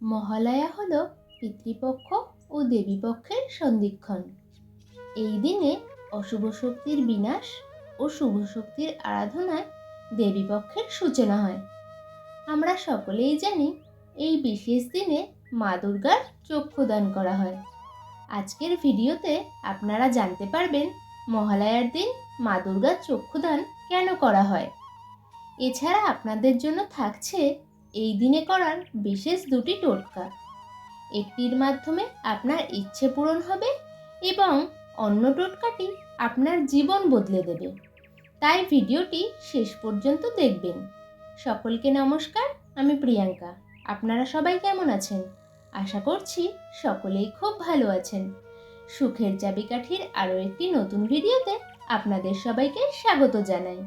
মহালয়া হল পিতৃপক্ষ ও দেবীপক্ষের সন্ধিক্ষণ। এই দিনে অশুভ শক্তির বিনাশ ও শুভ শক্তির আরাধনায় দেবীপক্ষের সূচনা হয়। আমরা সকলেই জানি এই বিশেষ দিনে মা দুর্গার চক্ষুদান করা হয়। আজকের ভিডিওতে আপনারা জানতে পারবেন মহালয়ার দিন মা দুর্গার চক্ষুদান কেন করা হয়। এছাড়া আপনাদের জন্য থাকছে এই দিনে করার বিশেষ দুটি টোটকা। একটির মাধ্যমে আপনার ইচ্ছে পূরণ হবে এবং অন্য টোটকাটি আপনার জীবন বদলে দেবে। তাই ভিডিওটি শেষ পর্যন্ত দেখবেন। সকলকে নমস্কার, আমি প্রিয়াঙ্কা। আপনারা সবাই কেমন আছেন? আশা করছি সকলেই খুব ভালো আছেন। সুখের চাবিকাঠির আরও একটি নতুন ভিডিওতে আপনাদের সবাইকে স্বাগত জানাই।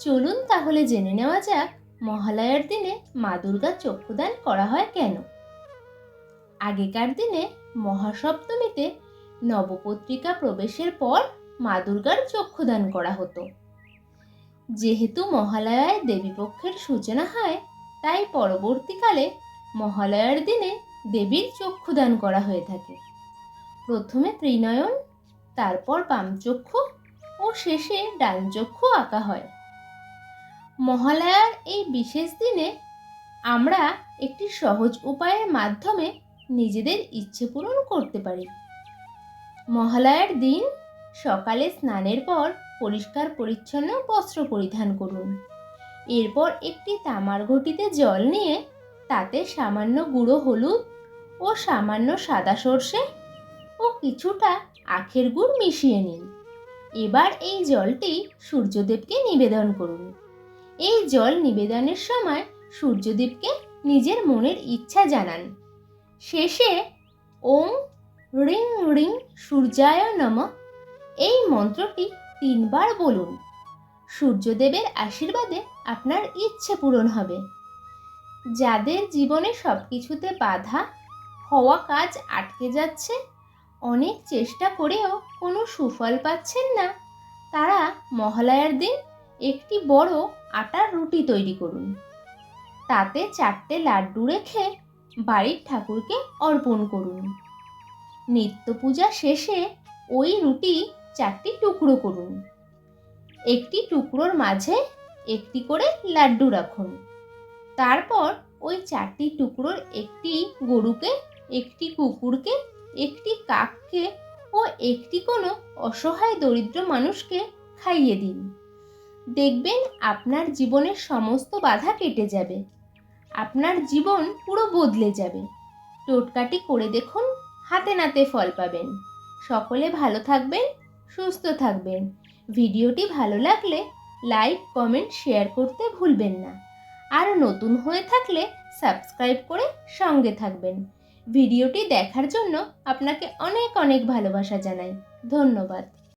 চলুন তাহলে জেনে নেওয়া যাক মহালয়ার দিনে মা দুর্গার চক্ষুদান করা হয় কেন? আগেকার দিনে মহাসপ্তমীতে নবপত্রিকা প্রবেশের পর মা দুর্গার চক্ষুদান করা হতো। যেহেতু মহালয়ায় দেবীপক্ষের সূচনা হয়, তাই পরবর্তীকালে মহালয়ার দিনে দেবীর চক্ষুদান করা হয়ে থাকে। প্রথমে ত্রিনয়ন, তারপর বামচক্ষু ও শেষে ডানচক্ষু আঁকা হয়। মহালয়ার এই বিশেষ দিনে আমরা একটি সহজ উপায়ের মাধ্যমে নিজেদের ইচ্ছে পূরণ করতে পারি। মহালয়ার দিন সকালে স্নানের পর পরিষ্কার পরিচ্ছন্ন বস্ত্র পরিধান করুন। এরপর একটি তামার ঘটিতে জল নিয়ে তাতে সামান্য গুঁড়ো হলুদ ও সামান্য সাদা সর্ষে ও কিছুটা আখের গুড় মিশিয়ে নিন। এবার এই জলটি সূর্যদেবকে নিবেদন করুন। এই জল নিবেদনের সময় সূর্যদেবকে নিজের মনের ইচ্ছা জানান। শেষে ওম রিং রিং সূর্যায় নম। এই মন্ত্রটি তিনবার বলুন। সূর্যদেবের আশীর্বাদে আপনার ইচ্ছে পূরণ হবে। যাদের জীবনে সব কিছুতে বাধা হওয়া কাজ আটকে যাচ্ছে, অনেক চেষ্টা করেও কোনো সুফল পাচ্ছেন না, তারা মহালয়ার দিন একটি বড় আটার রুটি তৈরি করুন। তাতে চারটে লাড্ডু রেখে বাড়ির ঠাকুরকে অর্পণ করুন। নিত্য পূজা শেষে ওই রুটি চারটি টুকরো করুন। একটি টুকরোর মাঝে একটি করে লাড্ডু রাখুন। তারপর ওই চারটি টুকরোর একটি গরুকে, একটি কুকুরকে, একটি কাককে ও একটি কোনো অসহায় দরিদ্র মানুষকে খাইয়ে দিন। দেখবেন আপনার জীবনের সমস্ত বাধা কেটে যাবে। আপনার জীবন পুরো বদলে যাবে। টোটকাটি করে দেখুন, হাতে নাতে ফল পাবেন। সকলে ভালো থাকবেন, সুস্থ থাকবেন। ভিডিওটি ভালো লাগলে লাইক, কমেন্ট, শেয়ার করতে ভুলবেন না। আর নতুন হয়ে থাকলে সাবস্ক্রাইব করে সঙ্গে থাকবেন। ভিডিওটি দেখার জন্য আপনাকে অনেক অনেক ভালোবাসা জানাই। ধন্যবাদ।